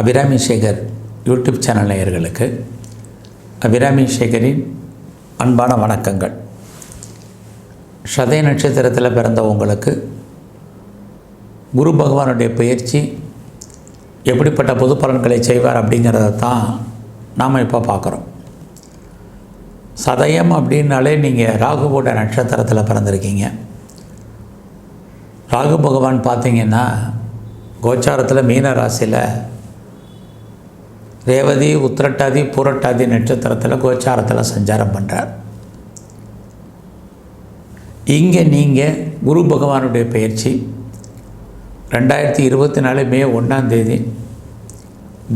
Abirami Sekar YouTube channel நேயர்களுக்கு அபிராமி சேகரின் அன்பான வணக்கங்கள். சதய நட்சத்திரத்தில் பிறந்த உங்களுக்கு குரு பகவானுடைய பயிற்சி எப்படிப்பட்ட பொது பலன்களை செய்வார் அப்படிங்கிறத தான் நாம் இப்போ பார்க்குறோம். சதயம் அப்படின்னாலே நீங்கள் ராகுவோட நட்சத்திரத்தில் பிறந்திருக்கீங்க. ராகு பகவான் பார்த்தீங்கன்னா கோச்சாரத்தில் மீன ராசியில் ரேவதி உத்திரட்டாதி பூரட்டாதி நட்சத்திரத்தில் கோச்சாரத்தில் சஞ்சாரம் பண்ணுறார் இங்கே நீங்கள் குரு பகவானுடைய பயிற்சி. ரெண்டாயிரத்தி இருபத்தி நாலு மே ஒன்றாந்தேதி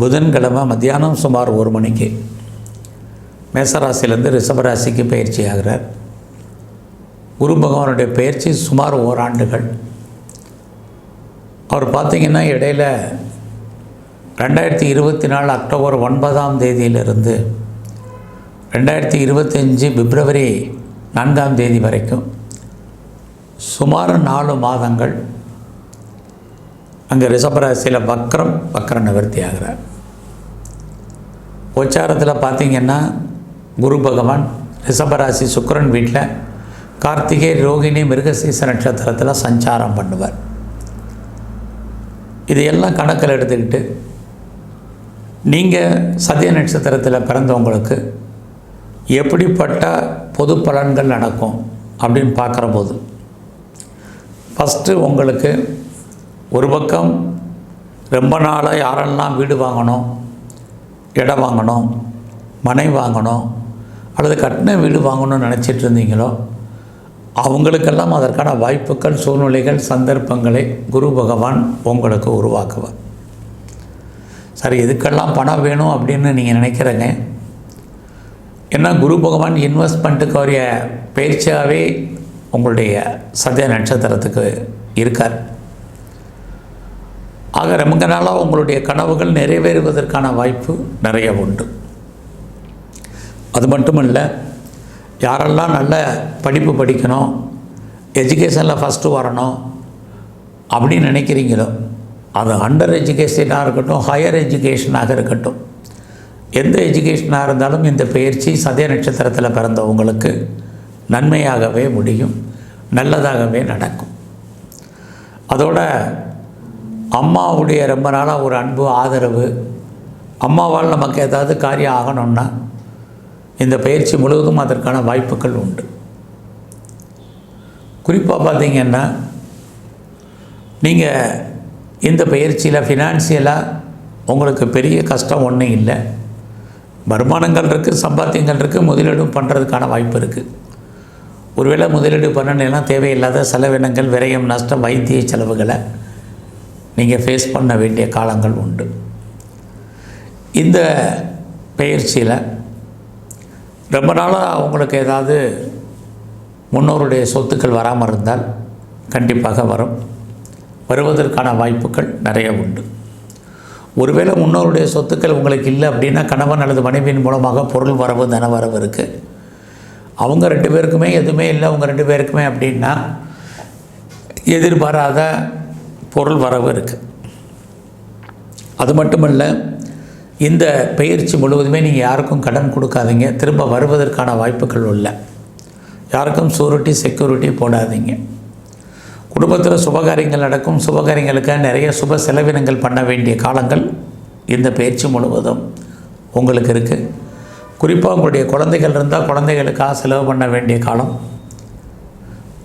புதன்கிழமை மத்தியானம் சுமார் ஒரு மணிக்கு மேசராசிலேருந்து ரிஷபராசிக்கு பயிற்சி ஆகிறார். குரு பகவானுடைய பயிற்சி சுமார் ஓராண்டுகள். அவர் பார்த்திங்கன்னா இடையில் ரெண்டாயிரத்தி இருபத்தி நாலு அக்டோபர் ஒன்பதாம் தேதியிலிருந்து ரெண்டாயிரத்தி இருபத்தஞ்சி பிப்ரவரி நான்காம் தேதி வரைக்கும் சுமார் நாலு மாதங்கள் அங்கே ரிஷபராசியில் வக்ரம் வக்ர நிவர்த்தி ஆகிறார். உச்சாரத்தில் பார்த்திங்கன்னா குரு பகவான் ரிஷபராசி சுக்கரன் வீட்டில் கார்த்திகை ரோகிணி மிருகசீச நட்சத்திரத்தில் சஞ்சாரம் பண்ணுவார். இதையெல்லாம் கணக்கில் எடுத்துக்கிட்டு நீங்கள் சதய நட்சத்திரத்தில் பிறந்தவங்களுக்கு எப்படிப்பட்ட பொது பலன்கள் நடக்கும் அப்படின்னு பார்க்குற போது ஃபஸ்ட்டு உங்களுக்கு ஒரு பக்கம் ரொம்ப நாளாக யாரெல்லாம் வீடு வாங்கணும் இடம் வாங்கணும் மனை வாங்கணும் அல்லது கட்டின வீடு வாங்கணும்னு நினச்சிட்டு இருந்தீங்களோ அவங்களுக்கெல்லாம் அதற்கான வாய்ப்புகள் சூழ்நிலைகள் சந்தர்ப்பங்களை குரு பகவான் உங்களுக்கு உருவாக்குவார். சரி எதுக்கெல்லாம் பணம் வேணும் அப்படின்னு நீங்கள் நினைக்கிறேங்க? ஏன்னா குரு பகவான் இன்வெஸ்ட்மெண்ட்டுக்கு அவரிய பயிற்சியாகவே உங்களுடைய சதய நட்சத்திரத்துக்கு இருக்கார். ஆக ரொம்ப நாளாக உங்களுடைய கனவுகள் நிறைவேறுவதற்கான வாய்ப்பு நிறைய உண்டு. அது மட்டும் இல்லை யாரெல்லாம் நல்ல படிப்பு படிக்கணும் எஜுகேஷனில் ஃபஸ்ட்டு வரணும் அப்படின்னு நினைக்கிறீங்களோ அது அண்டர் எஜுகேஷனாக இருக்கட்டும் ஹையர் எஜுகேஷனாக இருக்கட்டும். எந்த எஜுகேஷனாக இருந்தாலும் இந்த பயிற்சி சதய நட்சத்திரத்தில் பிறந்தவங்களுக்கு நன்மையாகவே முடியும் நல்லதாகவே நடக்கும். அதோட அம்மாவுடைய ரொம்ப நாளாக ஒரு அன்பு ஆதரவு அம்மாவால் நமக்கு ஏதாவது காரியம் ஆகணும்னா இந்த பயிற்சி முழுவதும் அதற்கான வாய்ப்புகள் உண்டு. குறிப்பாக பார்த்தீங்கன்னா நீங்கள் இந்த பயிற்சியில் ஃபினான்சியலாக உங்களுக்கு பெரிய கஷ்டம் ஒன்றும் இல்லை. வருமானங்கள் இருக்குது சம்பாத்தியங்கள் இருக்குது முதலீடும் பண்ணுறதுக்கான வாய்ப்பு இருக்குது ஒருவேளை முதலீடு பண்ணலாம் தேவையில்லாத செலவினங்கள் விரயம் நஷ்டம் வைத்திய செலவுகளை நீங்கள் ஃபேஸ் பண்ண வேண்டிய காலங்கள் உண்டு. இந்த பயிற்சியில் ரொம்ப நாளாக உங்களுக்கு ஏதாவது முன்னோருடைய சொத்துக்கள் வராமல் இருந்தால் கண்டிப்பாக வரும். வருவதற்கான வாய்ப்புகள் நிறைய உண்டு. ஒருவேளை முன்னோருடைய சொத்துக்கள் உங்களுக்கு இல்லை அப்படின்னா கணவன் அல்லது மனைவியின் மூலமாக பொருள் வரவு தன வரவு இருக்குது அவங்க ரெண்டு பேருக்குமே எதுவுமே இல்லை அவங்க ரெண்டு பேருக்குமே அப்படின்னா எதிர்பாராத பொருள் வரவு இருக்குது அது மட்டுமல்ல இந்த பயிற்சி முழுவதுமே நீங்கள் யாருக்கும் கடன் கொடுக்காதீங்க திரும்ப வருவதற்கான வாய்ப்புகள் இல்லை யாருக்கும் சூரிட்டி செக்யூரிட்டி போடாதீங்க. குடும்பத்தில் சுபகாரியங்கள் நடக்கும். சுபகாரியங்களுக்காக நிறைய சுப செலவினங்கள் பண்ண வேண்டிய காலங்கள் இந்த பயிற்சி முழுவதும் உங்களுக்கு இருக்குது குறிப்பாக உங்களுடைய குழந்தைகள் இருந்தால் குழந்தைகளுக்காக செலவு பண்ண வேண்டிய காலம்.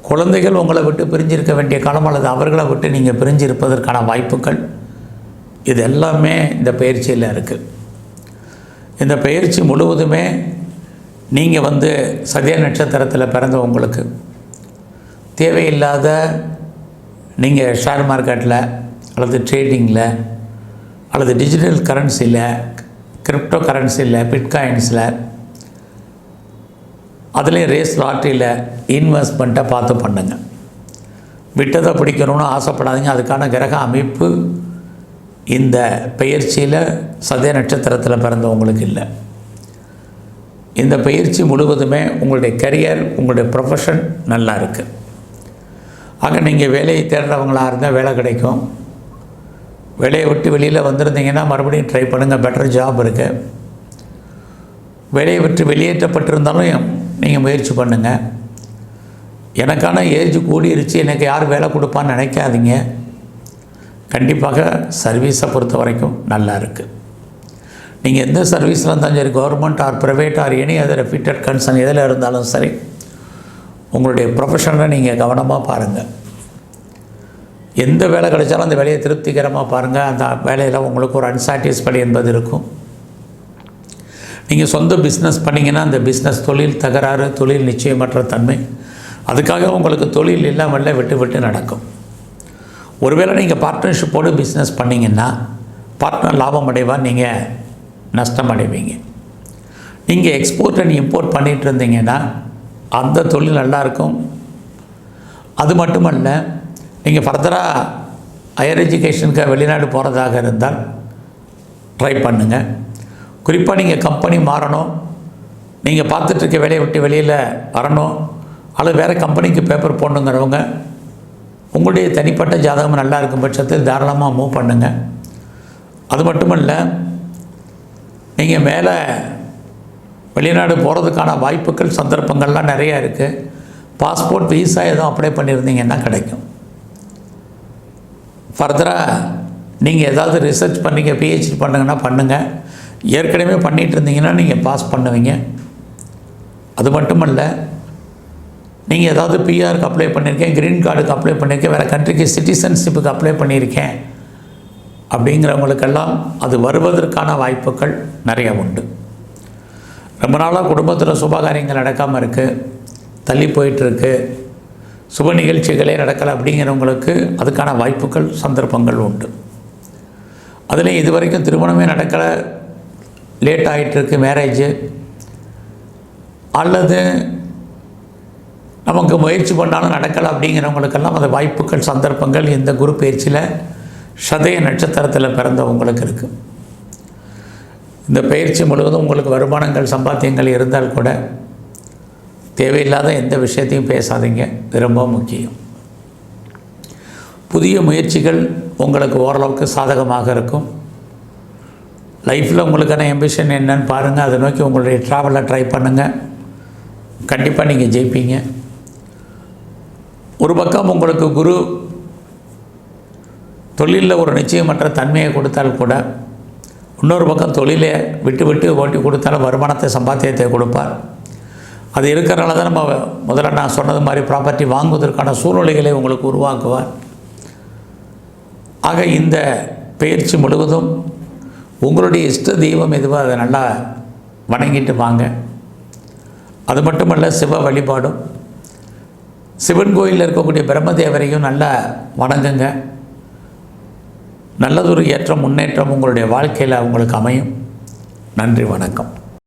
குழந்தைகள் உங்களை விட்டு பிரிஞ்சிருக்க வேண்டிய காலம் அல்லது அவர்களை விட்டு நீங்கள் பிரிஞ்சிருப்பதற்கான வாய்ப்புகள். இது எல்லாமே இந்த பயிற்சியில் இருக்குது இந்த பயிற்சி முழுவதுமே நீங்கள் வந்து சதய நட்சத்திரத்தில் பிறந்த உங்களுக்கு தேவையில்லாத நீங்கள் ஷேர் மார்க்கெட்டில் அல்லது ட்ரேடிங்கில் அல்லது டிஜிட்டல் கரன்சியில் கிரிப்டோ கரன்சியில் பிட்காயின்ஸில் அதுலேயும் ரேஸ் லாட்ரியில் இன்வெஸ்ட்மெண்ட்டை பார்த்து பண்ணுங்கள் விட்டதை பிடிக்கணும்னு ஆசைப்படாதீங்க. அதுக்கான கிரக அமைப்பு இந்த பயிற்சியில் சதய நட்சத்திரத்தில் பிறந்தவங்களுக்கு இல்லை. இந்த பயிற்சி முழுவதுமே உங்களுடைய கரியர் உங்களுடைய ப்ரொஃபஷன் நல்லா இருக்குது ஆக நீங்கள் வேலையை தேடுறவங்களாக இருந்தால் வேலை கிடைக்கும். வேலையை விட்டு வெளியில் வந்திருந்தீங்கன்னா மறுபடியும் ட்ரை பண்ணுங்கள் பெட்டர் ஜாப் இருக்குது வேலையை விட்டு வெளியேற்றப்பட்டிருந்தாலும் நீங்கள் முயற்சி பண்ணுங்கள் எனக்கான ஏஜ் கூடிருச்சு எனக்கு யார் வேலை கொடுப்பான்னு நினைக்காதீங்க. கண்டிப்பாக சர்வீஸை பொறுத்த வரைக்கும் நல்லா இருக்குது நீங்கள் எந்த சர்வீஸில் இருந்தாலும் சரி government or private or any other fitted concern எதில் இருந்தாலும் சரி உங்களுடைய ப்ரொஃபஷனை நீங்கள் கவனமாக பாருங்கள் எந்த வேலை கிடைச்சாலும் அந்த வேலையை திருப்திகரமாக பாருங்கள் அந்த வேலையில் உங்களுக்கு ஒரு அன்சாட்டிஸ்ஃபை என்பது இருக்கும். நீங்கள் சொந்த பிஸ்னஸ் பண்ணிங்கன்னா அந்த பிஸ்னஸ் தொழில் தகராறு தொழில் நிச்சயமற்ற தன்மை. அதுக்காக உங்களுக்கு தொழில் இல்லாமல் விட்டு விட்டு நடக்கும். ஒருவேளை நீங்கள் பார்ட்னர்ஷிப்போடு பிஸ்னஸ் பண்ணிங்கன்னா பார்ட்னர் லாபம் அடைவா நீங்கள் நஷ்டம் அடைவீங்க. நீங்கள் எக்ஸ்போர்ட் அண்ட் இம்போர்ட் பண்ணிகிட்டு இருந்தீங்கன்னா அந்த தொழில் நல்லாயிருக்கும். அது மட்டுமல்ல நீங்கள் ஃபர்தராக ஹையர் எஜுகேஷனுக்கு வெளிநாடு போகிறதாக இருந்தால் ட்ரை பண்ணுங்கள் குறிப்பாக நீங்கள் கம்பெனி மாறணும். நீங்கள் பார்த்துட்ருக்க வேலையை விட்டு வெளியில் வரணும். அல்லது வேறு கம்பெனிக்கு பேப்பர் போடணுங்கிறவங்க உங்களுடைய தனிப்பட்ட ஜாதகம் நல்லா இருக்கும் பட்சத்தில் தாராளமாக மூவ் பண்ணுங்கள் அது மட்டுமல்ல நீங்கள் மேலே வெளிநாடு போகிறதுக்கான வாய்ப்புகள் சந்தர்ப்பங்கள்லாம் நிறையா இருக்குது பாஸ்போர்ட் விசா எதுவும் அப்ளை பண்ணியிருந்தீங்கன்னா கிடைக்கும். ஃபர்தராக நீங்கள் ஏதாவது ரிசர்ச் பண்ணீங்க பிஹெச்டி பண்ணுங்கன்னா பண்ணுங்கள் ஏற்கனவே பண்ணிகிட்டு இருந்தீங்கன்னா நீங்கள் பாஸ் பண்ணுவீங்க. அது மட்டுமல்ல நீங்கள் ஏதாவது பிஆருக்கு அப்ளை பண்ணியிருக்கேன் க்ரீன் கார்டுக்கு அப்ளை பண்ணியிருக்கேன் வேறு கண்ட்ரிக்கு சிட்டிசன்ஷிப்புக்கு அப்ளை பண்ணியிருக்கேன் அப்படிங்கிறவங்களுக்கெல்லாம் அது வருவதற்கான வாய்ப்புகள் நிறைய உண்டு. ரொம்ப நாளாக குடும்பத்தில் சுபகாரியங்கள் நடக்காமல் இருக்குது தள்ளி போயிட்டுருக்கு சுப நிகழ்ச்சிகளே நடக்கலை அப்படிங்கிறவங்களுக்கு அதுக்கான வாய்ப்புகள் சந்தர்ப்பங்கள் உண்டு. அதில் இது வரைக்கும் திருமணமே நடக்கலை. லேட் ஆகிட்டுருக்கு மேரேஜு. அல்லது நமக்கு முயற்சி பண்ணாலும் நடக்கலை அப்படிங்கிறவங்களுக்கெல்லாம் அந்த வாய்ப்புகள் சந்தர்ப்பங்கள் இந்த குரு பயிற்சியில் சதய நட்சத்திரத்தில் பிறந்தவங்களுக்கு இருக்குது இந்த பயிற்சி முழுவதும் உங்களுக்கு வருமானங்கள் சம்பாத்தியங்கள் இருந்தால் கூட தேவையில்லாத எந்த விஷயத்தையும் பேசாதீங்க. இது ரொம்ப முக்கியம். புதிய முயற்சிகள் உங்களுக்கு ஓரளவுக்கு சாதகமாக இருக்கும். லைஃப்பில் உங்களுக்கான எம்பிஷன் என்னன்னு பாருங்கள் அதை நோக்கி உங்களுடைய ட்ராவலை ட்ரை பண்ணுங்கள் கண்டிப்பாக நீங்கள் ஜெயிப்பீங்க. ஒரு பக்கம் உங்களுக்கு குரு தொழிலில் ஒரு நிச்சயமற்ற தன்மையை கொடுத்தால் கூட இன்னொரு பக்கம் தொழிலை விட்டு விட்டு ஓட்டி கொடுத்தாலும் வருமானத்தை சம்பாத்தியத்தை கொடுப்பார். அது இருக்கிறனால தான் நம்ம முதல்ல நான் சொன்னது மாதிரி ப்ராப்பர்ட்டி வாங்குவதற்கான சூழ்நிலைகளை உங்களுக்கு உருவாக்குவார். ஆக இந்த பயிற்சி முழுவதும் உங்களுடைய இஷ்ட தெய்வம் எதுவோ அதை நல்லா வணங்கிட்டு வாங்க. அது மட்டுமல்ல சிவ வழிபாடும். சிவன் கோயிலில் இருக்கக்கூடிய பிரம்மதேவரையும் நல்லா வணங்குங்க. நல்லதொரு ஏற்றம் முன்னேற்றம் உங்களுடைய வாழ்க்கையில் உங்களுக்கு அமையும். நன்றி வணக்கம்.